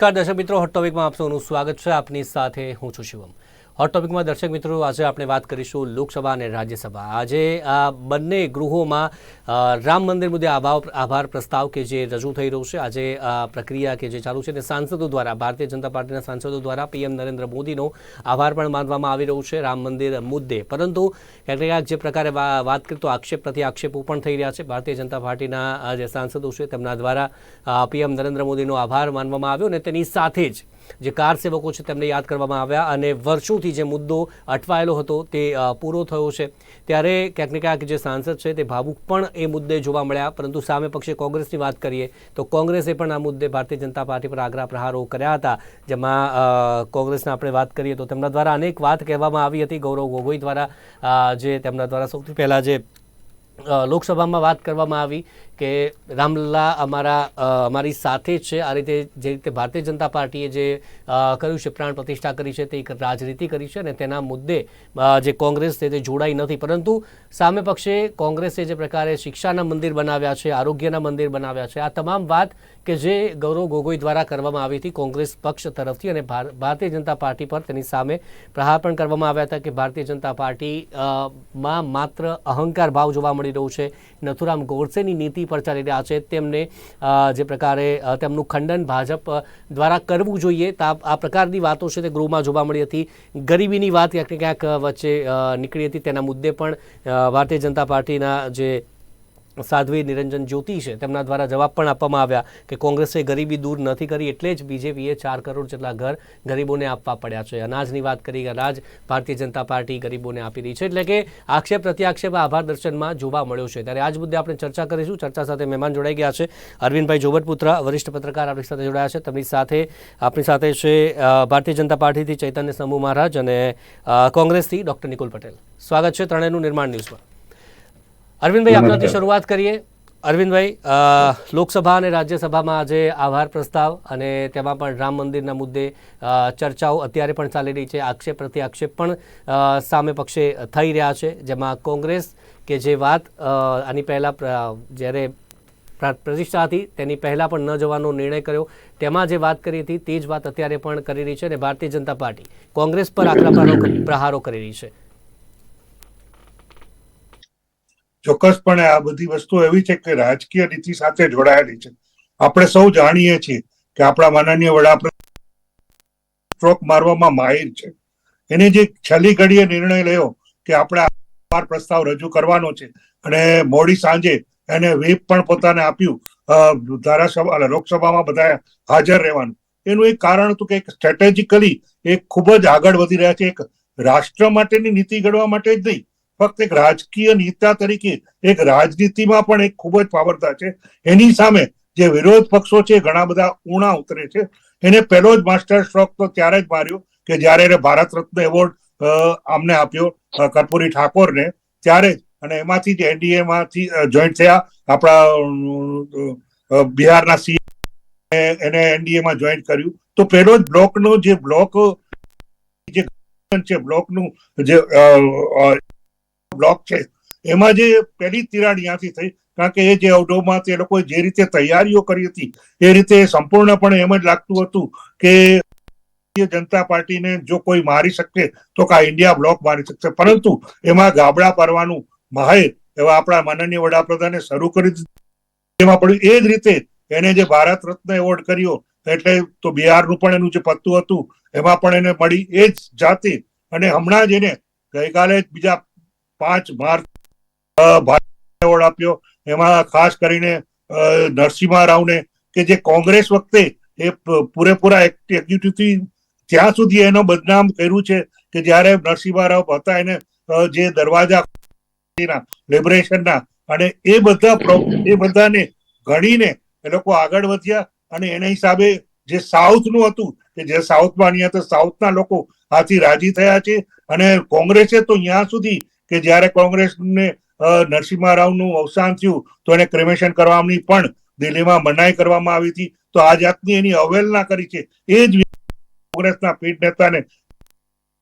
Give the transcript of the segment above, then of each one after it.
નમસ્કાર દર્શક મિત્રો હોટ ટોપિકમાં આપ સૌનું સ્વાગત છે. આપની સાથે હું છું શિવમ. હોટ ટોપિકમાં દર્શક મિત્રો, આજે આપણે વાત કરીશું લોકસભા અને રાજ્યસભા. આજે આ બંને ગૃહોમાં રામ મંદિર મુદ્દે આભાર આભાર પ્રસ્તાવ કે જે રજૂ થઈ રહ્યો છે, આજે પ્રક્રિયા કે જે ચાલુ છે તે સાંસદો દ્વારા, ભારતીય જનતા પાર્ટીના સાંસદો દ્વારા પીએમ નરેન્દ્ર મોદીનો આભાર પણ માનવામાં આવી રહ્યો છે રામ મંદિર મુદ્દે. પરંતુ ને જે પ્રકારે વાત કરીએ તો આક્ષેપ પ્રતિ આક્ષેપો પણ થઈ રહ્યા છે. ભારતીય જનતા પાર્ટીના જે સાંસદો છે તેમના દ્વારા પીએમ નરેન્દ્ર મોદીનો આભાર માનવામાં આવ્યો અને તેની સાથે જ જે કાર સેવકો છે તેમને યાદ કરવામાં આવ્યા અને વર્ષોથી જે મુદ્દો અટવાયેલો હતો તે પૂરો થયો છે. ત્યારે ક્યાંક ને ક્યાંક જે સાંસદ છે તે ભાવુક પણ એ મુદ્દે જોવા મળ્યા, પરંતુ સામે પક્ષે કોંગ્રેસની વાત કરીએ તો કોંગ્રેસે પણ આ મુદ્દે ભારતીય જનતા પાર્ટી પર આગ્રહ પ્રહારો કર્યા હતા. જેમાં કોંગ્રેસના આપણે વાત કરીએ તો તેમના દ્વારા અનેક વાત કહેવામાં આવી હતી. ગૌરવ ગોગોઈ દ્વારા જે તેમના દ્વારા સૌથી પહેલાં જે લોકસભામાં વાત કરવામાં આવી કે રામલલ્લા અમારા અમારી સાથે છે. આ રીતે જે રીતે ભારતીય જનતા પાર્ટીએ જે કર્યું છે, પ્રાણ પ્રતિષ્ઠા કરી છે, તે એક રાજનીતિ કરી છે અને તેના મુદ્દે જે કોંગ્રેસ તે જોડાઈ નથી. પરંતુ સામે પક્ષે કોંગ્રેસે જે પ્રકારે શિક્ષાના મંદિર બનાવ્યા છે, આરોગ્યના મંદિર બનાવ્યા છે, આ તમામ વાત કે જે ગૌરવ ગોગોઈ દ્વારા કરવામાં આવી હતી કોંગ્રેસ પક્ષ તરફથી અને ભાર- ભારતીય જનતા પાર્ટી પર તેની સામે પ્રહાર પણ કરવામાં આવ્યા હતા કે ભારતીય જનતા પાર્ટી માં માત્ર અહંકાર ભાવ જોવા મળી રહ્યો છે. નથુરામ ગોડસેની નીતિ પર ચાલી રહ્યા છે. તેમને જે પ્રકારે તેમનું ખંડન ભાજપ દ્વારા કરવું જોઈએ. આ પ્રકારની વાતો છે તે ગૃહમાં જોવા મળી હતી. ગરીબીની વાત ક્યાંક ક્યાંક વચ્ચે નીકળી હતી. તેના મુદ્દે પણ ભારતીય જનતા પાર્ટીના જે સાધ્વી નિરંજન જ્યોતિ છે. તેમના દ્વારા જવાબ પણ આપવામાં આવ્યા કે કોંગ્રેસે ગરીબી દૂર નથી કરી એટલે જ બીજેપીએ ચાર કરોડ જેટલા ઘર ગરીબોને આપવા પડ્યા છે. અનાજની વાત કરી, અનાજ ભારતીય જનતા પાર્ટી ગરીબોને આપી રહી છે. એટલે કે આક્ષેપ, પ્રત્યાક્ષેપ, આભાર દર્શનમાં જોવા મળ્યો છે. ત્યારે આજ મુદ્દે આપણે ચર્ચા કરીશું. ચર્ચા સાથે મહેમાન જોડાઈ ગયા છે. અરવિંદભાઈ જોબતપુત્ર, વરિષ્ઠ પત્રકાર આપણી સાથે જોડાયા છે. તેમની સાથે, આપણી સાથે છે ભારતીય જનતા પાર્ટીથી ચૈતન્ય સમૂહ મહારાજ અને કોંગ્રેસથી ડૉક્ટર નિકુલ પટેલ. સ્વાગત છે ત્રણેયનું નિર્માણ ન્યૂઝમાં. અરવિંદભાઈ આપનાથી શરૂઆત કરીએ. અરવિંદભાઈ લોકસભા અને રાજ્યસભામાં આજે આભાર પ્રસ્તાવ અને તેમાં પણ રામ મંદિરના મુદ્દે ચર્ચાઓ અત્યારે પણ ચાલી રહી છે. આક્ષેપ પ્રતિ આક્ષેપ પણ સામે પક્ષે થઈ રહ્યા છે. જેમાં કોંગ્રેસ કે જે વાત આની પહેલાં જ્યારે પ્રા- પ્રતિષ્ઠા હતી તેની પહેલાં પણ ન જવાનો નિર્ણય કર્યો. તેમાં જે વાત કરી હતી તે જ વાત અત્યારે પણ કરી રહી છે અને ભારતીય જનતા પાર્ટી કોંગ્રેસ પર આકરા પ્રહારો કરી રહી છે. ચોક્કસપણે આ બધી વસ્તુ એવી છે કે રાજકીય નીતિ સાથે જોડાયેલી છે. આપણે સૌ જાણીએ છીએ કે આપણા માનનીય વડાપ્રધાન સ્ટ્રોક મારવામાં માહિર છે. એને જે છેલ્લી ઘડીએ નિર્ણય લેવો કે આપણે આ પ્રસ્તાવ રજૂ કરવાનો છે અને મોડી સાંજે એને વેપ પણ પોતાને આપ્યું ધારાસભા લોકસભામાં બધા હાજર રહેવાનું. એનું એક કારણ હતું કે એક સ્ટ્રેટેજિકલી એક ખૂબ જ આગળ વધી રહ્યા છે. એક રાષ્ટ્ર માટેની નીતિ ઘડવા માટે જ નહીં ફક્ત એક રાજકીય નેતા તરીકે, એક રાજનીતિમાં પણ એક ખૂબ જ પાવરતા છે. એની સામે જે વિરોધ પક્ષો છે, ઘણા બધા ઉણા ઉતરે છે. એને પહેલો જ માસ્ટર સ્ટ્રોક તો ત્યારે જ માર્યો કે જ્યારે એને ભારત રત્ન એવોર્ડ આમને આપ્યો કર્પૂરી ઠાકોરને, ત્યારે જ. અને એમાંથી જ એનડીએ માંથી જોઈન્ટ થયા, આપણા બિહારના સીએમ એને એનડીએ માં જોઈન્ટ કર્યું. તો પહેલો જ બ્લોકનો જે બ્લોક, જે છે, બ્લોકનું જે બ્લોક છે. એમાં જે પહેલી તિરાડ ત્યાંથી થઈ, કારણ કે એ જે અવઢવમાં તે લોકોએ જે રીતે તૈયારીઓ કરી હતી, એ રીતે સંપૂર્ણપણે એમ જ લાગતું હતું કે જનતા પાર્ટીને જો કોઈ મારી શકે, તો કા ઇન્ડિયા બ્લોક મારી શકશે. પરંતુ એમાં ગાબડા પરવાનું માહિર એવા આપણા માનનીય વડાપ્રધાને શરૂ કરી દીધું. એમાં પડ્યું એ જ રીતે એને જે ભારત રત્ન એવોર્ડ કર્યો, એટલે તો બિહારનું પણ એનું જે પત્તું હતું, એમાં પણ એને મળી એ જ જાતિ. અને હમણાં જ એને ગઈકાલે બીજા પાંચ માર્ચ એવોર્ડ આપ્યો. એમાં ખાસ કરીને નરસિંહા રાવને કે જે કોંગ્રેસ વખતે એ પૂરેપૂરા એક્ઝિક્યુટિવથી ત્યાં સુધી એનો બદનામ કર્યું છે કે જ્યારે નરસિંહા રાવ હતા એને જે દરવાજા લિબરેશનના અને એ બધા એ બધાને ગણીને એ લોકો આગળ વધ્યા અને એના હિસાબે જે સાઉથનું હતું, કે જે સાઉથમાં અહીંયા તો સાઉથના લોકો આથી રાજી થયા છે અને કોંગ્રેસે તો ત્યાં સુધી કે જ્યારે કોંગ્રેસને નરસિંહ રાવનું અવસાન થયું, તો એને ક્રિમેશન કરવાની પણ દિલ્હીમાં મનાઈ કરવામાં આવી હતી. તો આ જાતની એની અવહેલના કરી છે. એ જ કોંગ્રેસના પીઠ નેતાને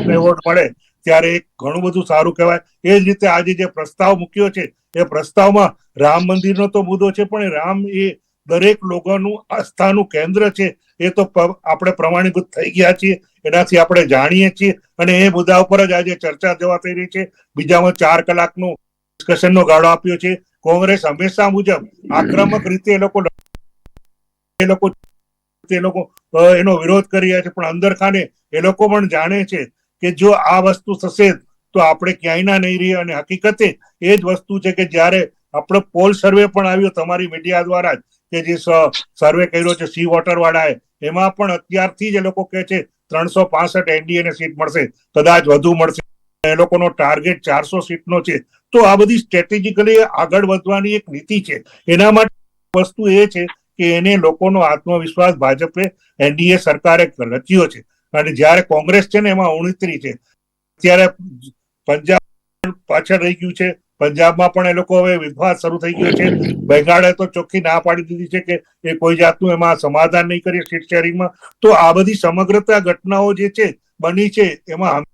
એવોર્ડ મળે ત્યારે એક ઘણું બધું સારું કહેવાય. એ જ રીતે આજે જે પ્રસ્તાવ મૂક્યો છે, એ પ્રસ્તાવમાં રામ મંદિરનો તો મુદ્દો છે, પણ રામ એ દરેક લોકોનું આસ્થાનું કેન્દ્ર છે. એ તો આપણે પ્રમાણીભૂત થઈ ગયા છીએ. એનાથી આપણે જાણીએ છીએ. અને એ મુદ્દા ઉપર જ આજે ચર્ચા જવા થઈ રહી છે. બીજામાં ચાર કલાકનું ડિસ્કશનનો ગાળો આપ્યો છે. કોંગ્રેસ હંમેશા મુજબ આક્રમક રીતે એ લોકો એ લોકો તે લોકો એનો વિરોધ કરી રહ્યા છે. પણ અંદર ખાને એ લોકો પણ જાણે છે કે જો આ વસ્તુ થશે તો આપણે ક્યાંય ના નહીં રહીએ. અને હકીકતે એ જ વસ્તુ છે કે જ્યારે આપણો પોલ સર્વે પણ આવ્યો તમારી મીડિયા દ્વારા જ કે જે સર્વે કર્યો છે સી વોટર વાળાએ, એમાં પણ અત્યારથી જ એ લોકો કહે છે ત્રણસો પાસઠ એનડીએ ને સીટ મળશે. કદાચ વધુ મળશે. એ લોકોનો ટાર્ગેટ ચારસો સીટનો છે. તો આ બધી સ્ટ્રેટેજિકલી આગળ વધવાની એક નીતિ છે. એના માટે વસ્તુ એ છે કે એને લોકોનો આત્મવિશ્વાસ ભાજપે એનડીએ સરકારે રચ્યો છે. અને જ્યારે કોંગ્રેસ છે ને એમાં ઉણતરી છે. ત્યારે પંજાબ પાછળ રહી ગયું છે. પંજાબમાં પણ એ લોકો હવે વિવાદ શરૂ થઈ ગયો છે. બંગાળે તો ચોખ્ખી ના પાડી દીધી છે કે એ કોઈ જાતનું એમાં સમાધાન નહીં કરીએ સીટ શેરિંગમાં. તો આ બધી સમગ્રતા ઘટનાઓ જે છે, બની છે, એમાં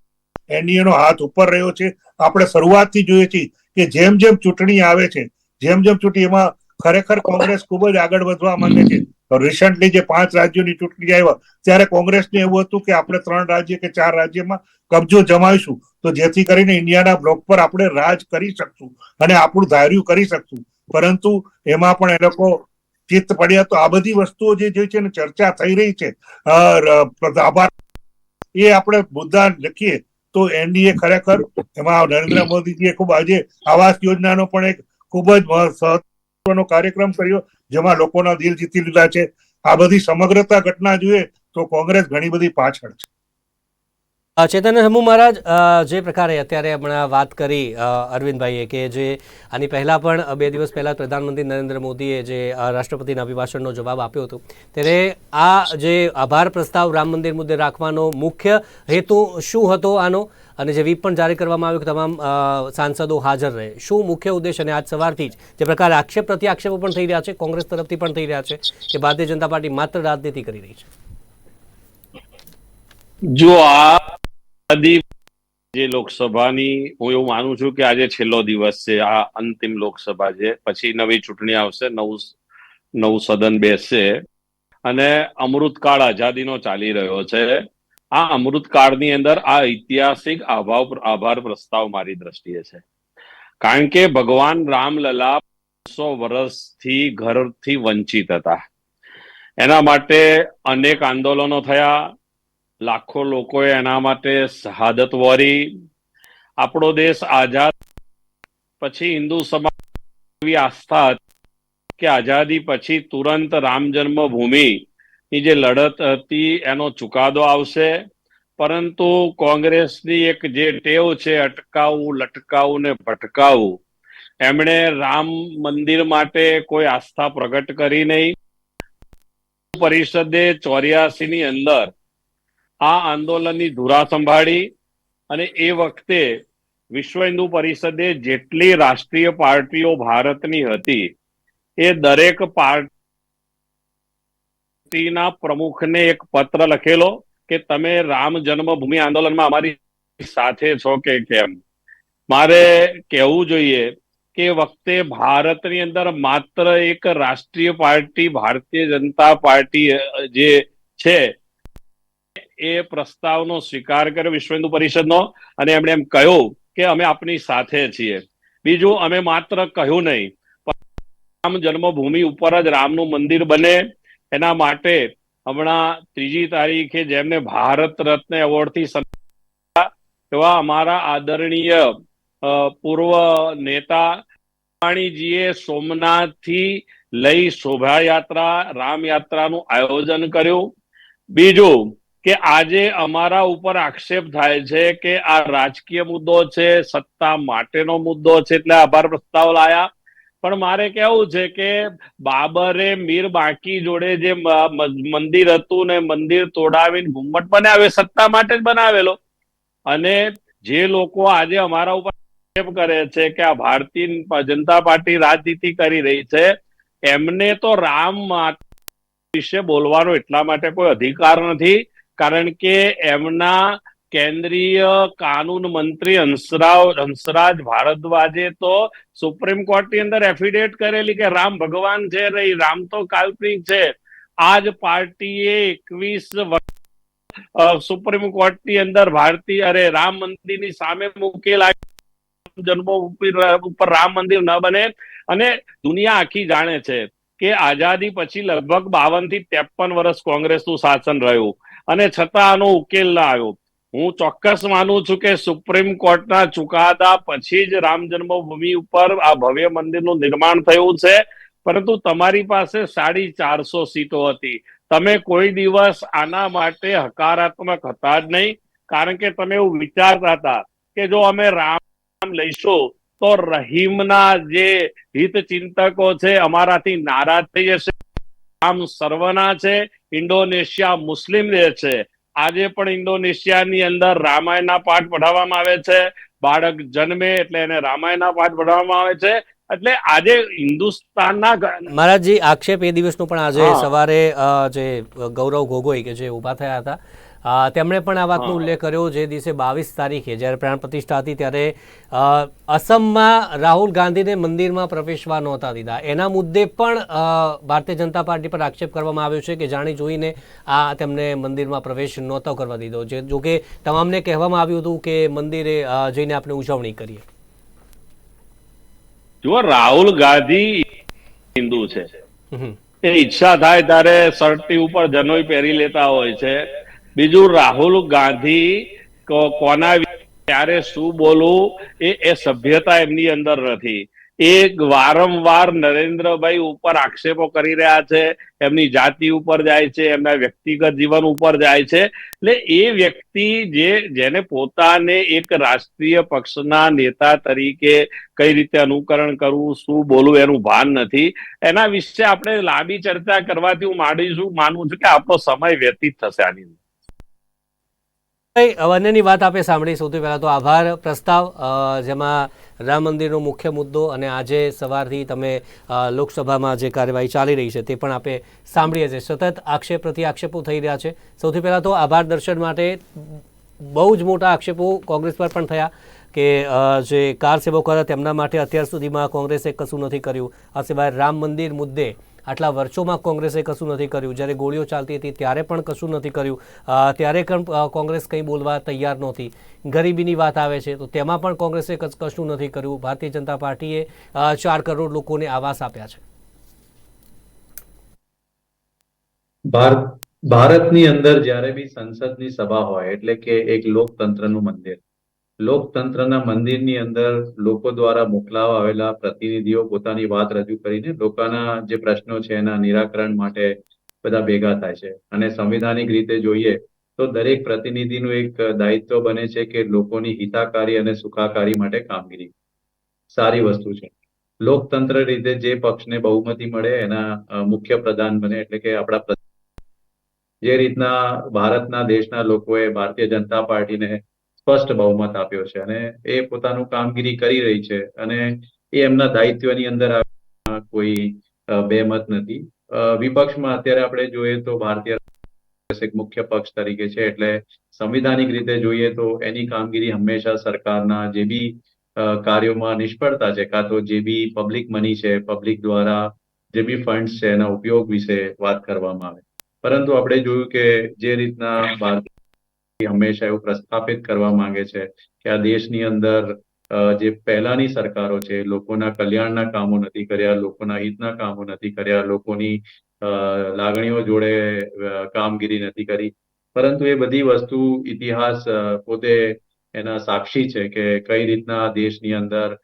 એનડીએ નો હાથ ઉપર રહ્યો છે. આપણે શરૂઆતથી જોઈએ છીએ કે જેમ જેમ ચૂંટણી આવે છે, જેમ જેમ ચૂંટણી એમાં ખરેખર કોંગ્રેસ ખૂબ જ આગળ વધવા માંગે છે. રિસન્ટલી જે પાંચ રાજ્યોની ચૂંટણી આવ્યા, ત્યારે કોંગ્રેસને એવું હતું કે આપણે ત્રણ રાજ્ય કે ચાર રાજ્યમાં કબજો જમાવીશું. તો જેથી કરીને ઇન્ડિયાના બ્લોક પર આપણે રાજ કરી શકશું અને આપણું ધાર્યું કરી શકશું. પરંતુ એમાં પણ એ લોકો ચિત્ત પડ્યા તો આ બધી વસ્તુઓ જે છે ચર્ચા થઈ રહી છે આભાર. એ આપણે મુદ્દા લખીએ તો એનડીએ ખરેખર એમાં નરેન્દ્ર મોદીજીએ ખૂબ આજે આવાસ યોજનાનો પણ એક ખૂબ જ મહત્વનો કાર્યક્રમ કર્યો, જેમાં લોકોના દિલ જીતી લીધા છે. આ બધી સમગ્રતા ઘટના જોઈએ તો કોંગ્રેસ ઘણી બધી પાછળ છે. ચેતન હમુ મહારાજ જે પ્રકારે અત્યારે હમણાં વાત કરી અરવિંદભાઈએ કે જે આની પહેલાં પણ બે દિવસ પહેલાં પ્રધાનમંત્રી નરેન્દ્ર મોદીએ જે રાષ્ટ્રપતિના અભિભાષણનો જવાબ આપ્યો હતો. ત્યારે આ જે આભાર પ્રસ્તાવ રામ મંદિર મુદ્દે રાખવાનો મુખ્ય હેતુ શું હતો આનો? અને જે વીપ પણ જારી કરવામાં આવ્યો કે તમામ સાંસદો હાજર રહે. શું મુખ્ય ઉદ્દેશ અને આજ સવારથી જ જે પ્રકારે આક્ષેપ પ્રતિ આક્ષેપો પણ થઈ રહ્યા છે, કોંગ્રેસ તરફથી પણ થઈ રહ્યા છે, કે ભારતીય જનતા પાર્ટી માત્ર રાજનીતિ કરી રહી છે? જો આ જે લોકસભાની હું એવું માનું છું કે આજે છેલ્લો દિવસ છે, આ અંતિમ લોકસભા છે. પછી નવી ચૂંટણી આવશે, નવું નવું સદન બેસશે. અને અમૃતકાળ આઝાદીનો ચાલી રહ્યો છે. આ અમૃતકાળની અંદર આ ઐતિહાસિક આભાવ, આભાર પ્રસ્તાવ મારી દ્રષ્ટિએ છે. કારણ કે ભગવાન રામલલા સો વર્ષથી ઘરથી વંચિત હતા. એના માટે અનેક આંદોલનો થયા લાખો લોકોએ એના માટે શહાદત વોરી. આપણો દેશ આઝાદ પછી હિન્દુ સમાજ આસ્થા કે આઝાદી પછી તુરંત રામ જન્મભૂમિ ની જે લડત હતી એનો ચુકાદો આવશે. પરંતુ કોંગ્રેસની એક જે ટેવ છે, અટકાવવું, લટકાવવું ને ભટકાવવું, એમણે રામ મંદિર માટે કોઈ આસ્થા પ્રગટ કરી નહીં. પરિષદે ચોર્યાસી ની અંદર આ આંદોલનની ધુરા સંભાળી અને એ વખતે વિશ્વ હિન્દુ પરિષદે જેટલી રાષ્ટ્રીય પાર્ટીઓ ભારતની હતી, એ દરેક પાર્ટીના પ્રમુખને એક પત્ર લખેલો કે તમે રામ જન્મભૂમિ આંદોલનમાં અમારી સાથે છો કે કેમ? મારે કહેવું જોઈએ કે વખતે ભારતની અંદર માત્ર એક રાષ્ટ્રીય પાર્ટી, ભારતીય જનતા પાર્ટી જે છે એ પ્રસ્તાવનો સ્વીકાર કર્યો વિશ્વ હિન્દુ પરિષદનો અને એમણે એમ કહ્યું કે અમે આપની સાથે છીએ. બીજું, અમે માત્ર કહ્યું નહીં રામ જન્મભૂમિ ઉપર જ રામનું મંદિર બને. એના માટે હમણાં ત્રીજી તારીખે જેમને ભારત રત્ન એવોર્ડથી એવા અમારા આદરણીય પૂર્વ નેતા રૂપાણીજીએ સોમનાથથી લઈ શોભાયાત્રા રામ યાત્રાનું આયોજન કર્યું. બીજું કે આજે અમારા ઉપર આક્ષેપ થાય છે કે આ રાજકીય મુદ્દો છે, સત્તા માટેનો મુદ્દો છે, એટલે આભાર પ્રસ્તાવ લાયા. પણ મારે કેવું છે કે બાબરે મીર બાકી જોડે જે મંદિર હતું ને મંદિર તોડાવીને ઘુમ્મટ બનાવે સત્તા માટે જ બનાવેલો. અને જે લોકો આજે અમારા ઉપર આક્ષેપ કરે છે કે આ ભારતીય જનતા પાર્ટી રાજનીતિ કરી રહી છે, એમને તો રામ વિશે બોલવાનો એટલા માટે કોઈ અધિકાર નથી. કારણ કે એમના કેન્દ્રીય કાનૂન મંત્રી હંસરાવ, હંસરાજ ભારદ્વાજે તો સુપ્રીમ કોર્ટની અંદર એફિડેટ કરેલી કે રામ ભગવાન છે નહીં, રામ તો કાલ્પનિક છે. આજ પાર્ટીએ એકવીસ સુપ્રીમ કોર્ટની અંદર ભારતીય, અરે, રામ મંદિરની સામે મૂકેલા જન્મો ઉપર રામ મંદિર ન બને. અને દુનિયા આખી જાણે છે કે આઝાદી પછી લગભગ બાવનથી ત્રેપન વર્ષ કોંગ્રેસનું શાસન રહ્યું. અને છતાં આનો ઉકેલ ના આવ્યો. હું ચોક્કસ માનું છું કે સુપ્રીમ કોર્ટના ચુકાદા પછી જ રામ જન્મભૂમિ ઉપર આ ભવ્ય મંદિરનું નિર્માણ થયું છે. પરંતુ તમારી પાસે સાડી ચારસો સીટો હતી. તમે કોઈ દિવસ આના માટે હકારાત્મક હતા જ નહીં. કારણ કે તમે એવું વિચારતા હતા કે જો અમે રામ લઈશું, તો રહીમના જે હિત ચિંતકો છે, અમારાથી નારાજ થઈ જશે. રામ સર્વના છે ઇન્ડોનેશિયા મુસ્લિમ દેશ છે. આજે પણ ઇન્ડોનેશિયાની અંદર રામાયણના પાઠ પઢાવવામાં આવે છે. બાળક જન્મે એટલે એને રામાયણના પાઠ પઢાવવામાં આવે છે. એટલે આજે હિન્દુસ્તાનના મહારાજજી આક્ષેપ એ દિવસનો પણ આજે સવારે જે ગૌરવ ગોગોઈ કે જે ઊભા થયા હતા તેમણે પણ આ વાતનો. ઉલ્લેખ કર્યો જે દિવસે બાવીસ તારીખે જ્યારે પ્રાણ પ્રતિષ્ઠા હતી ત્યારે અસમમાં રાહુલ ગાંધીને મંદિરમાં પ્રવેશવા નહોતા દીધા. એના મુદ્દે પણ ભારતીય જનતા પાર્ટી પર આક્ષેપ કરવામાં આવ્યો છે કે જાણી જોઈને આ તેમને મંદિરમાં પ્રવેશ નહોતો કરવા દીધો. જે જોકે તમામને કહેવામાં આવ્યું હતું કે મંદિરે જઈને આપણે ઉજવણી કરીએ. જો રાહુલ ગાંધી હિન્દુ છે. એ ઈચ્છા થાય ત્યારે શર્ટની ઉપર જનોઈ પહેરી લેતા હોય છે. બીજું રાહુલ ગાંધી કોના ક્યારે શું બોલવું એ એ સભ્યતા એમની અંદર નથી. એ વારંવાર નરેન્દ્રભાઈ ઉપર આક્ષેપો કરી રહ્યા છે, એમની જાતિ ઉપર જાય છે, એમના વ્યક્તિગત જીવન ઉપર જાય છે. એટલે એ વ્યક્તિ જે જેને પોતાને એક રાષ્ટ્રીય પક્ષના નેતા તરીકે કઈ રીતે અનુકરણ કરવું, શું બોલવું એનું ભાન નથી. એના વિશે આપણે લાંબી ચર્ચા કરવાથી હું માંડીશું માનું છું કે આપણો સમય વ્યતીત થશે આની અંદર. બંનેની વાત આપણે સાંભળી. સૌથી પહેલાં તો આભાર, પ્રસ્તાવ જેમાં રામ મંદિરનો મુખ્ય મુદ્દો અને આજે સવારથી તમે લોકસભામાં જે કાર્યવાહી ચાલી રહી છે તે પણ આપણે સાંભળીએ છીએ. સતત આક્ષેપ પ્રતિ આક્ષેપો થઈ રહ્યા છે. સૌથી પહેલાં તો આભાર દર્શન માટે બહુ જ મોટા આક્ષેપો કોંગ્રેસ પર પણ થયા કે જે કાર સેવકો હતા તેમના માટે અત્યાર સુધીમાં કોંગ્રેસે કશું નથી કર્યું. આ સિવાય રામ મંદિર મુદ્દે આટલા વર્ષોમાં કોંગ્રેસે કશું નથી કર્યું. જ્યારે ગોળીઓ ચાલતી હતી, ત્યારે પણ કશું નથી કર્યું. ત્યારે પણ કોંગ્રેસ કંઈ બોલવા તૈયાર નહોતી. ગરીબીની વાત આવે છે, તો તેમાં પણ કોંગ્રેસે કશું નથી કર્યું. ભારતીય જનતા પાર્ટીએ ચાર કરોડ લોકોને આવાસ આપ્યા છે. ભારત, ભારતની અંદર જ્યારે બી સંસદની સભા હોય, એટલે કે એક લોકતંત્રનું મંદિર લોકતંત્રના મંદિરની અંદર લોકો દ્વારા મોકલાવા આવેલા પ્રતિનિધિઓ પોતાની વાત રજૂ કરીને લોકોના જે પ્રશ્નો છે એના નિરાકરણ માટે બધા ભેગા થાય છે. અને સંવિધાનિક રીતે જોઈએ તો દરેક પ્રતિનિધિનું એક દાયિત્વ બને છે કે લોકોની હિતાકારી અને સુખાકારી માટે કામગીરી. સારી વસ્તુ છે. લોકતંત્ર રીતે જે પક્ષને બહુમતી મળે એના મુખ્ય પ્રધાન બને એટલે કે આપણા જે રીતના ભારતના દેશના લોકોએ ભારતીય જનતા પાર્ટીને સ્પષ્ટ બહુમત આપ્યો છે અને એ પોતાનું કામગીરી કરી રહી છે અને એ એમના દાયિત્વની અંદર કોઈ બેમત નથી. વિપક્ષમાં અત્યારે આપણે જોઈએ તો ભારતીય એક મુખ્ય પક્ષ તરીકે છે એટલે સંવિધાનિક રીતે જોઈએ તો એની કામગીરી હંમેશા સરકારના જે બી કાર્યોમાં નિષ્ફળતા છે, કાં તો જે બી પબ્લિક મની છે પબ્લિક દ્વારા જે બી ફંડ્સ છે એના ઉપયોગ વિશે વાત કરવામાં આવે. પરંતુ આપણે જોયું કે જે રીતના ભારત હંમેશા એવું પ્રસ્થાપિત કરવા માંગે છે કે આ દેશની અંદર જે પહેલાની સરકારો છે, લોકોના કલ્યાણના કામો નથી કર્યા, લોકોના હિતના કામો નથી કર્યા, લોકોની લાગણીઓ જોડે કામગીરી નથી કરી. પરંતુ એ બધી વસ્તુ ઇતિહાસ પોતે એના સાક્ષી છે કે કઈ રીતના દેશની અંદર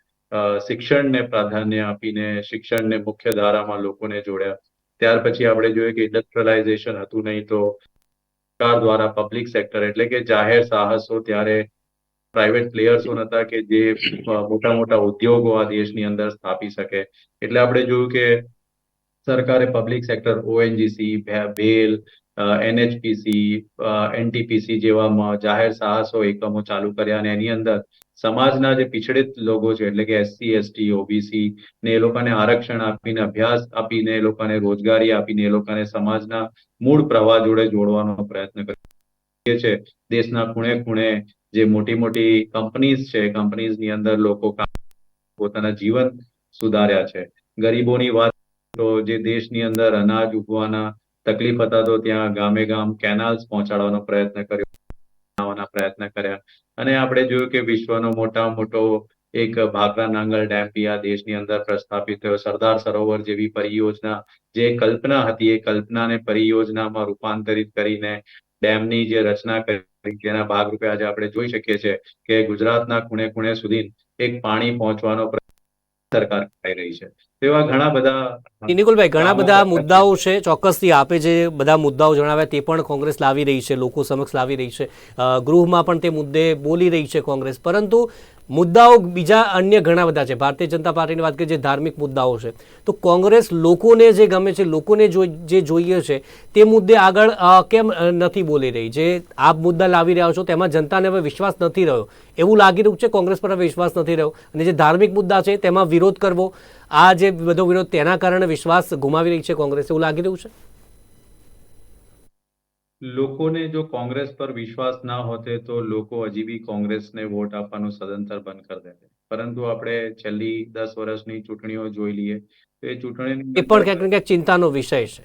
શિક્ષણને પ્રાધાન્ય આપીને, શિક્ષણને મુખ્ય ધારામાં લોકોને જોડ્યા. ત્યાર પછી આપણે જોઈએ કે ઇન્ડસ્ટ્રીયલાઇઝેશન હતું નહીં તો સરકાર દ્વારા પબ્લિક સેક્ટર એટલે કે જાહેર સાહસો ત્યારે પ્રાઇવેટ પ્લેયર્સો નતા કે જે મોટા મોટા ઉદ્યોગો આ દેશની અંદર સ્થાપી શકે. એટલે આપણે જોયું કે સરકારે public sector ONGC BEL NHPC NTPC જેવા જાહેર સાહસો, એકમો ચાલુ કર્યા અને એની અંદર સમાજના જે પિછડિત લોકો છે, એટલે કે એસસી, એસટી, ઓબીસી ને એ લોકોને આરક્ષણ આપીને, અભ્યાસ આપીને, એ લોકોને રોજગારી આપીને, એ લોકોને સમાજના મૂળ પ્રવાહ જોડે જોડવાનો પ્રયત્ન કરીએ છે, દેશના ખૂણે ખૂણે જે મોટી મોટી કંપનીઝ છે, કંપનીઝની અંદર લોકો પોતાના જીવન સુધાર્યા છે. ગરીબોની વાત તો જે દેશની અંદર અનાજ ઉગવાના તકલીફ હતા તો ત્યાં ગામે ગામ કેનાલ્સ પહોંચાડવાનો પ્રયત્ન કર્યો પ્રયત્ન કર્યા. અને આપણે જોયું કે વિશ્વનો મોટા મોટો એક ભાખરા નાંગલ ડેમ બી આ દેશની અંદર પ્રસ્થાપિત થયો. સરદાર સરોવર જેવી પરિયોજના, જે કલ્પના હતી એ કલ્પનાને પરિયોજનામાં રૂપાંતરિત કરીને ડેમની જે રચના કરી, તેના ભાગરૂપે આજે આપણે જોઈ શકીએ છીએ કે ગુજરાતના ખૂણે ખૂણે સુધી એક પાણી પહોંચવાનો સરકાર કરી રહી છે. તેવા ઘણા બધા નિકુલભાઈ ઘણા બધા મુદ્દાઓ છે ચોક્કસથી આપે જે બધા મુદ્દાઓ જણાવ્યા તે પણ કોંગ્રેસ લાવી રહી છે લોકો સમક્ષ લાવી રહી છે. ગૃહમાં પણ તે મુદ્દે બોલી રહી છે કોંગ્રેસ. પરંતુ મુદ્દાઓ બીજા અન્ય ઘણા બધા છે. ભારતીય જનતા પાર્ટીની વાત કરીએ જે ધાર્મિક મુદ્દાઓ છે. તો કોંગ્રેસ લોકોને જે ગમે છે, લોકોને જો જોઈએ છે, તે મુદ્દે આગળ કેમ નથી બોલી રહી? જે આપ મુદ્દા લાવી રહ્યા છો, તેમાં જનતાને હવે વિશ્વાસ નથી રહ્યો. એવું લાગી રહ્યું છે કોંગ્રેસ પર વિશ્વાસ નથી રહ્યો. અને જે ધાર્મિક મુદ્દા છે, તેમાં વિરોધ કરવો, આ જે બધો વિરોધ, તેના કારણે વિશ્વાસ ગુમાવી રહી છે કોંગ્રેસ. એવું લાગી રહ્યું છે? લોકોને જો કોંગ્રેસ પર વિશ્વાસ ના હોતે તો લોકો હજી બી કોંગ્રેસને વોટ આપવાનું સદંતર બંધ કરી દેતે પરંતુ આપણે છેલ્લી દસ વર્ષની ચૂંટણીઓ જોઈ લઈએ તો એ ચૂંટણી એ પણ ક્યાંક ને ક્યાંક ચિંતાનો વિષય છે.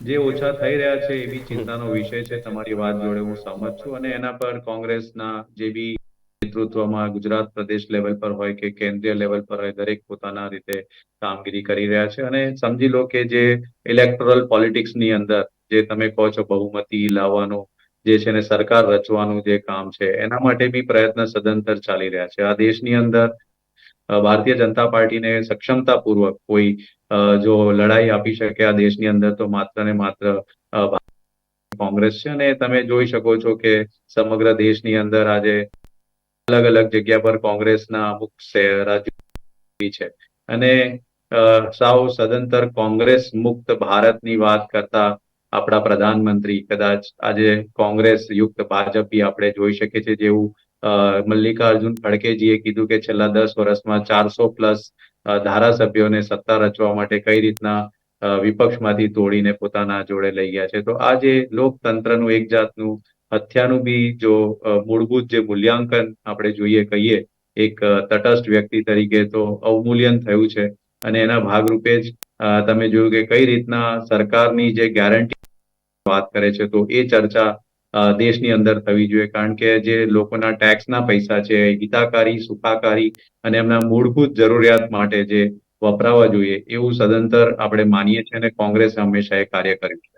જે ઓછા થઈ રહ્યા છે એ બી ચિંતાનો વિષય છે. તમારી વાત જોડે હું સહમત છું અને એના પર કોંગ્રેસના જે બી નેતૃત્વમાં ગુજરાત પ્રદેશ લેવલ પર હોય કે કેન્દ્રીય લેવલ પર હોય, દરેક પોતાના રીતે કામગીરી કરી રહ્યા છે. અને સમજી લો કે જે ઇલેક્ટોરલ પોલિટિક્સની અંદર જે તમે કહો છો બહુમતી લાવવાનું, જે છે ને સરકાર રચવાનું જે કામ છે, એના માટે બી પ્રયત્ન સદંતર ચાલી રહ્યા છે. આ દેશની અંદર ભારતીય જનતા પાર્ટીને સક્ષમતાપૂર્વક કોઈ જો લડાઈ આપી શકે આ દેશની અંદર તો માત્ર ને માત્ર કોંગ્રેસ છે. અને તમે જોઈ શકો છો કે સમગ્ર દેશની અંદર આજે અલગ અલગ જગ્યા પર કોંગ્રેસના અમુક છે. અને સાવ સદંતર કોંગ્રેસ મુક્ત ભારતની વાત કરતા આપણા પ્રધાનમંત્રી કદાચ આજે કોંગ્રેસ યુક્ત ભાજપ આપણે જોઈ શકીએ છીએ જેવું મલ્લિકાર્જુન ખડકેજીએ કીધું કે છેલ્લા દસ વર્ષમાં ચારસો પ્લસ ધારાસભ્યોને સત્તા રચવા માટે કઈ રીતના વિપક્ષમાંથી તોડીને પોતાના જોડે લઈ ગયા છે. તો આ જે લોકતંત્રનું એક જાતનું હત્યાનું બી જો મૂળભૂત જે મૂલ્યાંકન આપણે જોઈએ કહીએ, એક તટસ્થ વ્યક્તિ તરીકે તો અવમૂલ્યન થયું છે. અને એના ભાગરૂપે જ તમે જોયું કે કઈ રીતના સરકારની જે ગેરંટી વાત કરે છે, તો એ ચર્ચા દેશની અંદર થવી જોઈએ. કારણ કે જે લોકોના ટેક્સના પૈસા છે, હિતાકારી, સુખાકારી અને એમના મૂળભૂત જરૂરિયાત માટે જે વપરાવા જોઈએ, એવું સદંતર આપણે માનીએ છીએ અને કોંગ્રેસે હંમેશા એ કાર્ય કર્યું છે.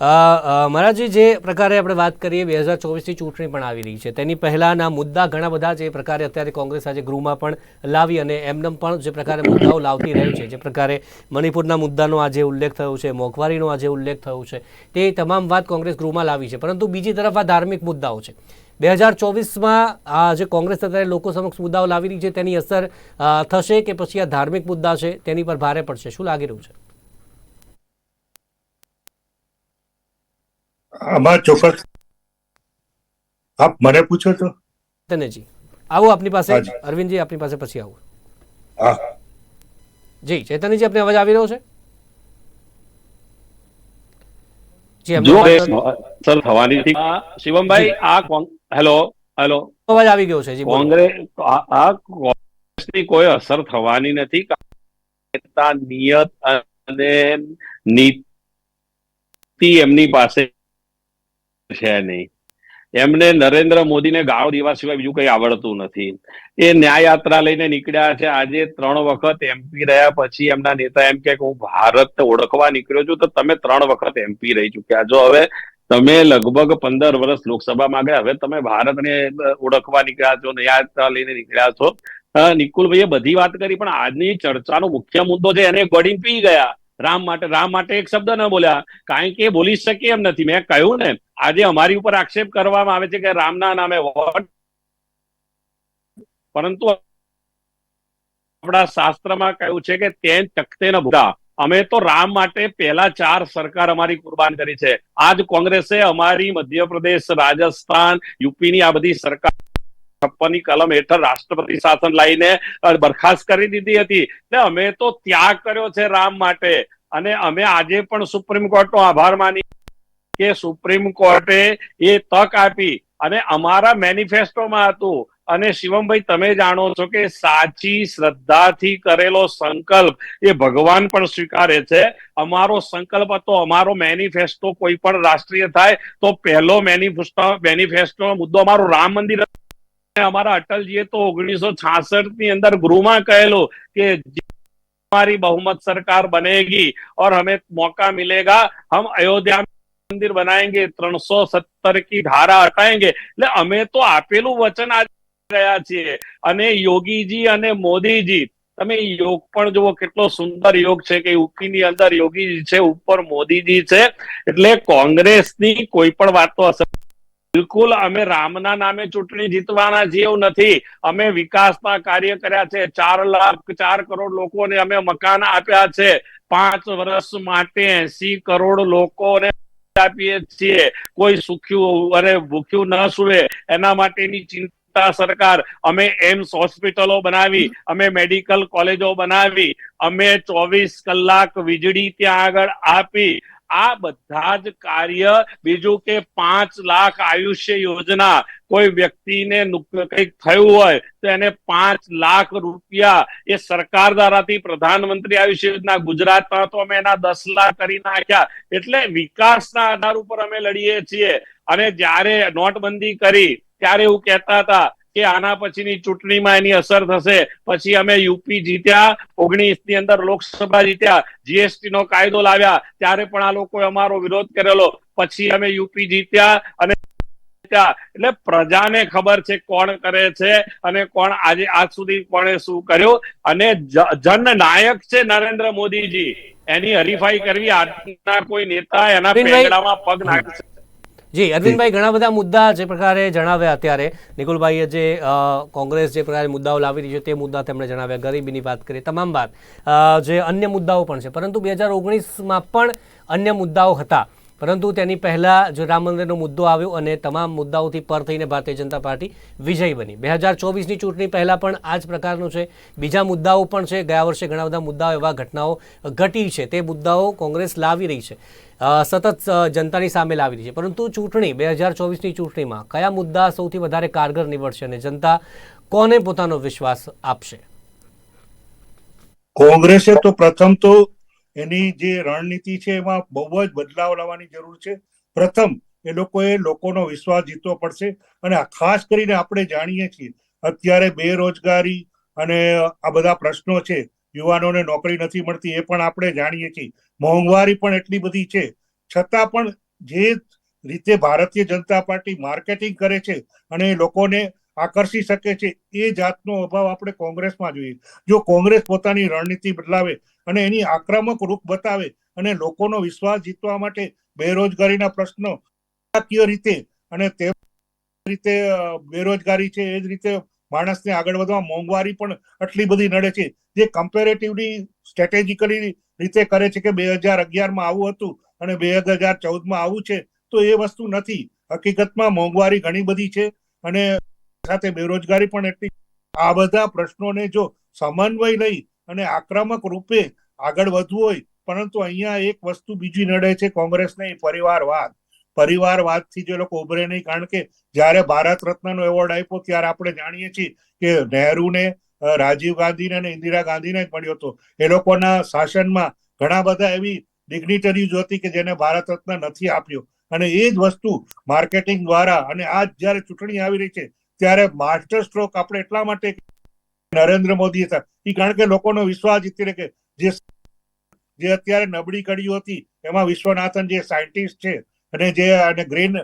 મહારાજજી, જે પ્રકારે આપણે વાત કરીએ, બે હજાર ચોવીસની ચૂંટણી પણ આવી રહી છે. તેની પહેલાના મુદ્દા ઘણા બધા જે પ્રકારે અત્યારે કોંગ્રેસ આજે ગૃહમાં પણ લાવી અને એમનેમ પણ જે પ્રકારે મુદ્દાઓ લાવતી રહી છે. જે પ્રકારે મણિપુરના મુદ્દાનો આજે ઉલ્લેખ થયો છે, મોંઘવારીનો આજે ઉલ્લેખ થયો છે, તે તમામ વાત કોંગ્રેસ ગૃહમાં લાવી છે. પરંતુ બીજી તરફ આ ધાર્મિક મુદ્દાઓ છે. બે હજાર ચોવીસમાં આ જે કોંગ્રેસ અત્યારે લોકો સમક્ષ મુદ્દાઓ લાવી રહી છે, તેની અસર થશે કે પછી આ ધાર્મિક મુદ્દા છે, તેની પર ભારે પડશે? શું લાગી રહ્યું છે? આમાં ચોક્કસ. આપ મને પૂછો છો તનેજી આવો આપની પાસે. અરવિંદજી આપની પાસે પછી આવું. હા. જી ચેતનજી આપને અવાજ આવી રહ્યો છે? સર થવાની શિવમભાઈ આ હેલો હેલો. અવાજ આવી ગયો છે જી કોંગ્રેસ આ આ કોંગ્રેસની કોઈ અસર થવાની નથી. નિયત અને નીતિ એમની પાસે છે નહીં. એમને નરેન્દ્ર મોદીને ગાળો દેવા સિવાય બીજું કઈ આવડતું નથી. એ ન્યાય યાત્રા લઈને નીકળ્યા છે. આજે ત્રણ વખત એમપી રહ્યા પછી એમના નેતા એમ કે હું ભારત ઓળખવા નીકળ્યો છું, તો તમે ત્રણ વખત એમપી રહી ચુક્યા જો હવે તમે લગભગ પંદર વર્ષ લોકસભામાં ગયા. હવે તમે ભારતને ઓળખવા નીકળ્યા છો ન્યાય યાત્રા લઈને નીકળ્યા છો. નિકુલભાઈએ બધી વાત કરી, પણ આજની ચર્ચાનો મુખ્ય મુદ્દો છે, એને ગળીને પી ગયા. રામ માટે રામ માટે એક શબ્દ ન બોલ્યા. કારણ કે બોલી શકે એમ નથી. મેં કહ્યું ને, આજે અમારી ઉપર આક્ષેપ કરવામાં આવે છે કે રામના નામે પરંતુ આપણા શાસ્ત્રમાં કહ્યું છે કે તે તખતે ન ભૂલા. અમે તો રામ માટે પહેલા ચાર સરકાર અમારી કુરબાન કરી છે. આજ કોંગ્રેસે અમારી મધ્યપ્રદેશ, રાજસ્થાન, યુપીની આ બધી સરકાર છપ્પનની કલમ હેઠળ રાષ્ટ્રપતિ શાસન લાવીને બરખાસ્ત કરી દીધી હતી. એટલે અમે તો ત્યાગ કર્યો છે રામ માટે. અને અમે આજે પણ સુપ્રીમ કોર્ટનો આભાર માની કે સુપ્રીમ કોર્ટે એ તક આપી અને અમારા મેનિફેસ્ટોમાં હતું. અને શિવમભાઈ, તમે જાણો છો કે સાચી શ્રદ્ધાથી કરેલો સંકલ્પ એ ભગવાન પણ સ્વીકારે છે. અમારો સંકલ્પ હતો, અમારો મેનિફેસ્ટો કોઈ પણ રાષ્ટ્રીય થાય તો પહેલો મેનિફેસ્ટો મેનિફેસ્ટો મુદ્દો અમારો રામ મંદિર અમારા અટલજીએ તો ઓગણીસો છાસઠની અંદર ગૃહમાં કહેલું કે हमारी बहुमत सरकार बनेगी और हमें मौका मिलेगा हम अयोध्या મંદિર બનાવેંગે ત્રણસો સત્તર કી ધારા હટાએંગે. એટલે અમે તો આપેલું વચન આજ રહ્યા છીએ. અને યોગીજી અને મોદીજી, તમે યોગ પણ જુઓ કેટલો સુંદર યોગ છે કે યુપી ની અંદર યોગીજી છે, ઉપર મોદીજી છે. એટલે કોંગ્રેસની કોઈ પણ વાતો અસર બિલકુલ, અમે રામના નામે ચૂંટણી જીતવાના એવું નથી. અમે વિકાસના કાર્ય કર્યા છે. ચાર લાખ, ચાર કરોડ લોકોને અમે મકાન આપ્યા છે. પાંચ વર્ષ માટે એસી કરોડ લોકોને આપીએ છીએ. કોઈ સુખ્યું અને ભૂખ્યું ન સુવે. એના માટેની ચિંતા સરકાર. અમે એમ્સ હોસ્પિટલો બનાવી, અમે મેડિકલ કોલેજો બનાવી, અમે ચોવીસ કલાક વીજળી ત્યાં આગળ આપી આ બધા જ કાર્ય બીજું કે પાંચ લાખ આયુષ્ય યોજના કોઈ વ્યક્તિને કંઈક થયું હોય તો એને પાંચ લાખ રૂપિયા એ સરકાર દ્વારાથી પ્રધાનમંત્રી આયુષ્ય યોજના ગુજરાતમાં તો અમે એના દસ લાખ કરી નાખ્યા. એટલે વિકાસના આધાર ઉપર અમે લડીએ છીએ. અને જ્યારે નોટબંધી કરી ત્યારે એવું કહેતા હતા કે આના પછીની ચૂંટણીમાં એની અસર થશે. પછી અમે યુપી જીત્યા ઓગણીસની અંદર લોકસભા જીત્યા જીએસટી નો કાયદો લાવ્યા ત્યારે પણ આ લોકોએ અમારો વિરોધ કરેલો. પછી અમે યુપી જીત્યા અને એટલે પ્રજાને ખબર છે કોણ કરે છે અને કોણ આજે આજ સુધી કોણે શું કર્યું. અને જન જનનાયક છે નરેન્દ્ર મોદીજી. એની હરીફાઈ કરવી આજના કોઈ નેતા એના પેગડામાં પગ નાખશે. જી, અરવિંદભાઈ ઘણા બધા મુદ્દા જે પ્રકારે જણાવ્યા અત્યારે. નિકુલભાઈએ જે કોંગ્રેસ જે પ્રકારે મુદ્દાઓ લાવી રહી છે તે મુદ્દા તેમણે જણાવ્યા, ગરીબીની વાત કરી તમામ વાત. જે અન્ય મુદ્દાઓ પણ છે. પરંતુ બે હજાર ઓગણીસમાં પણ અન્ય મુદ્દાઓ હતા. પરંતુ તેની પહેલા જો રામ મંદિરનો મુદ્દો આવ્યો અને તમામ મુદ્દાઓથી પર થઈને ભારતીય જનતા પાર્ટી વિજય બની. બે હજાર ચોવીસની ચૂંટણી પહેલા પણ આ જ પ્રકારનું છે. બીજા મુદ્દાઓ પણ છે. ગયા વર્ષે ઘણા બધા મુદ્દાઓ એવા ઘટનાઓ ઘટી છે. તે મુદ્દાઓ કોંગ્રેસ લાવી રહી છે. સતત જનતાની સામે લાવી રહી છે. પરંતુ ચૂંટણી બે હજાર ચોવીસની ચૂંટણીમાં કયા મુદ્દા સૌથી વધારે કારગર નીવડશે અને જનતા કોને પોતાનો વિશ્વાસ આપશે? કોંગ્રેસે તો પ્રથમ તો એની જે રણનીતિ છે એમાં બહુ જ બદલાવ લાવવાની જરૂર છે. પ્રથમ, એ લોકોએ લોકોનો વિશ્વાસ જીતવો પડશે અને ખાસ કરીને આપણે જાણીએ છીએ, અત્યારે બેરોજગારી અને આ બધા પ્રશ્નો છે, યુવાનોને નોકરી નથી મળતી એ પણ આપણે જાણીએ છીએ. મોંઘવારી પણ એટલી બધી છે. છતાં પણ જે રીતે ભારતીય જનતા પાર્ટી માર્કેટિંગ કરે છે અને લોકોને આકર્ષી શકે છે, એ જાતનો અભાવ આપણે કોંગ્રેસમાં જોઈએ. જો કોંગ્રેસ પોતાની રણનીતિ બદલાવે અને એની આક્રમક રૂપ બતાવે અને લોકોનો વિશ્વાસ જીતવા માટે બેરોજગારીના પ્રશ્નો નાણાકીય રીતે અને તે રીતે બેરોજગારી છે એ જ રીતે માણસને આગળ વધવા મોંઘવારી પણ આટલી બધી નડે છે. જે કમ્પેરેટિવલી સ્ટ્રેટેજિકલી રીતે કરે છે કે બે હજાર અગિયારમાં આવું હતું અને બે હજાર ચૌદમાં આવું છે, તો એ વસ્તુ નથી. હકીકતમાં મોંઘવારી ઘણી બધી છે અને સાથે બેરોજગારી પણ એટલી. આ બધા પ્રશ્નોને જો સમન્વય લઈ અને આક્રમક રૂપે આગળ વધવું હોય, પરંતુ અહીંયા એક વસ્તુ બીજી નડે છે કોંગ્રેસને એ પરિવારવાદ. પરિવારવાદથી જે લોકો ઉભરે નહીં, કારણ કે જ્યારે ભારત રત્નનો એવોર્ડ આપ્યો ત્યારે આપણે જાણીએ છીએ કે નહેરુને રાજીવ ગાંધીને અને ઇન્દિરા ગાંધીને જ મળ્યો હતો. એ લોકોના શાસનમાં ઘણા બધા એવી ડિગ્નિટરીઝ હતી કે જેને ભારત રત્ન નથી આપ્યો. અને એ જ વસ્તુ માર્કેટિંગ દ્વારા અને આજ જ્યારે ચૂંટણી આવી રહી છે, ત્યારે માસ્ટર સ્ટ્રોક આપણે એટલા માટે નરેન્દ્ર મોદી હતા એ કારણ કે લોકોનો વિશ્વાસ જીતી રહે કે જે જે અત્યારે નબળી કડીઓ હતી, એમાં વિશ્વનાથન જે સાયન્ટિસ્ટ છે અને જે અને ગ્રીન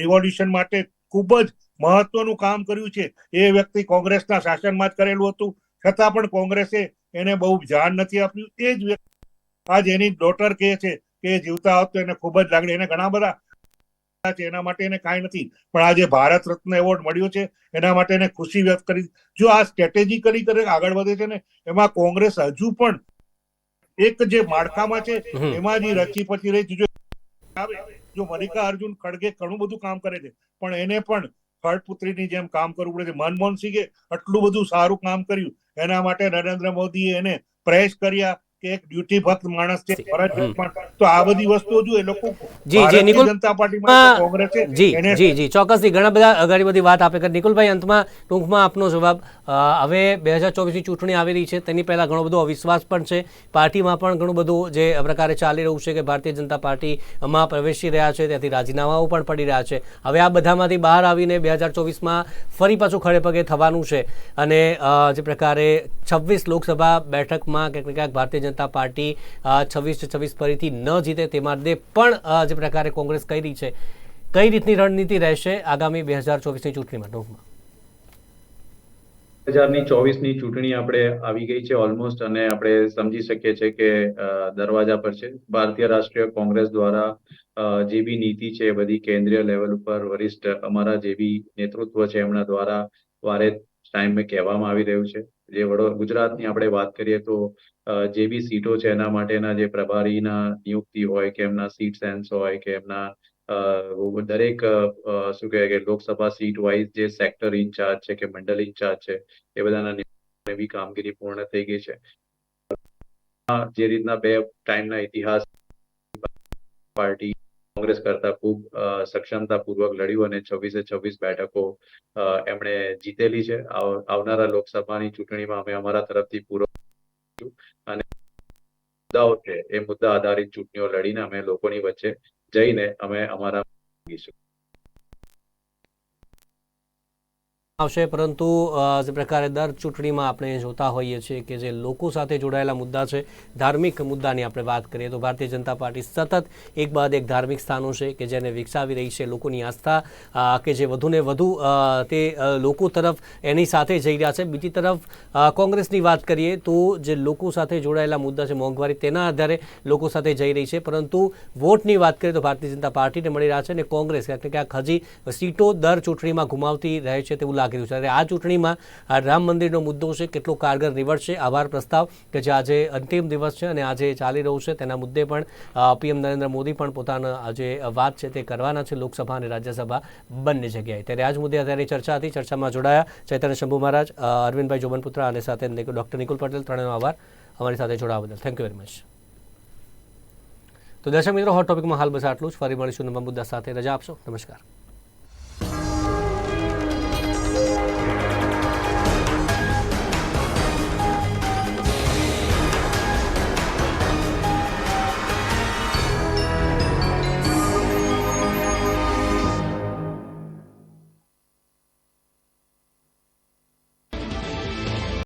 રિવોલ્યુશન માટે ખૂબ જ મહત્વનું કામ કર્યું છે, એ વ્યક્તિ કોંગ્રેસના શાસનમાં જ કરેલું હતું. છતાં પણ કોંગ્રેસે એને બહુ ધ્યાન નથી આપ્યું. એ જ વ્યક્તિ આજ એની ડોટર કહે છે કે જીવતા હોત તો એને ખૂબ જ લાગણી. એને ઘણા બધા એના માટે એને કાંઈ નથી. પણ આજે ભારત રત્ન એવોર્ડ મળ્યો છે, એના માટે એને ખુશી વ્યક્ત કરી. જો આ સ્ટ્રેટેજિકલી કરે, આગળ વધે છે ને, એમાં કોંગ્રેસ હજુ પણ એક જે માળખામાં છે એમાં જે રચી પછી રહી જો આવે જો મલ્લિકા અર્જુન ખડગે ઘણું બધું કામ કરે છે પણ એને પણ ખડપુત્રીની જેમ કામ કરવું પડે છે. મનમોહન સિંહે આટલું બધું સારું કામ કર્યું. એના માટે નરેન્દ્ર મોદીએ એને પ્રેસ કર્યા કે એક ડ્યુટી ભક્ત માણસ છે ફરજ તો આ બધી વસ્તુઓ જો એ લોકો જી, જી નિકુલ- જનતા પાર્ટીમાં કોંગ્રેસે જી જી જી. ચોક્કસથી ઘણા બધા ઘણી બધી વાત આપે કરી. નિકુલભાઈ અંતમાં ટૂંકમાં આપનો જવાબ. હવે બે હજાર ચોવીસની ચૂંટણી આવી રહી છે. તેની પહેલાં ઘણો બધો અવિશ્વાસ પણ છે. પાર્ટીમાં પણ ઘણું બધું જે પ્રકારે ચાલી રહ્યું છે કે ભારતીય જનતા પાર્ટીમાં પ્રવેશી રહ્યા છે, ત્યાંથી રાજીનામાઓ પણ પડી રહ્યા છે. હવે આ બધામાંથી બહાર આવીને બે હજાર ચોવીસમાં ફરી પાછું ખડે પગે થવાનું છે. અને જે પ્રકારે છવ્વીસ લોકસભા બેઠકમાં ક્યાંક ક્યાંક ભારતીય જનતા પાર્ટી છવ્વીસ છવ્વીસ ફરીથી ન જીતે તે માટે પણ જે પ્રકારે કોંગ્રેસ કરી છે. કઈ રીતની રણનીતિ રહેશે આગામી બે હજાર ચોવીસની ચૂંટણીમાં ટૂંકમાં? હજારની ચોવીસની ચૂંટણી આપણે આવી ગઈ છે ઓલમોસ્ટ અને આપણે સમજી શકીએ છીએ કે દરવાજા પર છે. ભારતીય રાષ્ટ્રીય કોંગ્રેસ દ્વારા જે બી નીતિ છે બધી કેન્દ્રીય લેવલ ઉપર વરિષ્ઠ, અમારા જે બી નેતૃત્વ છે એમના દ્વારા વારે ટાઈમે કહેવામાં આવી રહ્યું છે. જે વડો, ગુજરાતની આપણે વાત કરીએ તો જે બી સીટો છે એના માટેના જે પ્રભારીના નિયુક્તિ હોય કે એમના સીટ સેન્સ હોય કે એમના દરેક શું કહેવાય કે લોકસભા સીટ વાઇઝ જે સેક્ટર ઇન્ચાર્જ છે કે મંડળ ઇન્ચાર્જ છે, એ બધાના નિર્ણય કામગીરી પૂર્ણ થઈ ગઈ છે. જે રીતના બે ટાઈમના ઇતિહાસ પાર્ટી કોંગ્રેસ કરતા ખૂબ સક્ષમતાપૂર્વક લડ્યું અને છવ્વીસે છવ્વીસ બેઠકો એમણે જીતેલી છે. આવ- આવનારા લોકસભાની ચૂંટણીમાં અમે અમારા તરફથી પૂરો અને મુદ્દાઓ છે, એ મુદ્દા આધારિત ચૂંટણીઓ લડીને અમે લોકોની વચ્ચે જઈને અમે અમારા આવશે, પરંતુ જે પ્રકારે દર ચૂંટણીમાં આપણે જોતા હોઈએ છીએ કે જે લોકો સાથે જોડાયેલા મુદ્દા છે, ધાર્મિક મુદ્દાની આપણે વાત કરીએ તો ભારતીય જનતા પાર્ટી સતત એક બાદ એક ધાર્મિક સ્થાનો છે કે જેને વિકસાવી રહી છે લોકોની આસ્થા કે જે વધુને વધુ તે લોકો તરફ એની સાથે જઈ રહ્યા છે. બીજી તરફ કોંગ્રેસની વાત કરીએ તો જે લોકો સાથે જોડાયેલા મુદ્દા છે મોંઘવારી તેના આધારે લોકો સાથે જઈ રહી છે, પરંતુ વોટની વાત કરીએ તો ભારતીય જનતા પાર્ટીને મળી રહ્યા છે અને કોંગ્રેસ ક્યાંક ને ક્યાંક હજી સીટો દર ચૂંટણીમાં ગુમાવતી રહે છે તેવું લાગી રહ્યું છે. અને આ ચૂંટણીમાં રામ મંદિરનો મુદ્દો છે, કેટલો કારગર નીવડશે આભાર પ્રસ્તાવ કે જે આજે અંતિમ દિવસ છે અને આજે ચાલી રહ્યું છે, તેના મુદ્દે પણ પીએમ નરેન્દ્ર મોદી પણ પોતાના જે વાત છે તે કરવાના છે, લોકસભા અને રાજ્યસભા બંને જગ્યાએ. ત્યારે આ જ મુદ્દે અત્યારે ચર્ચા હતી, ચર્ચામાં જોડાયા ચૈતન્ય શંભુ મહારાજ અરવિંદભાઈ જોબનપુત્રા અને સાથે ડોક્ટર નિકુલ પટેલ, ત્રણેયનો આભાર. અમારી સાથે જોડાવા બદલ. થેન્ક યુ વેરી મચ તો દર્શક મિત્રો હોટ ટોપિકમાં હાલ બસ આટલું જ. ફરી મળીશું નવા મુદ્દા સાથે. રજા આપશો. નમસ્કાર.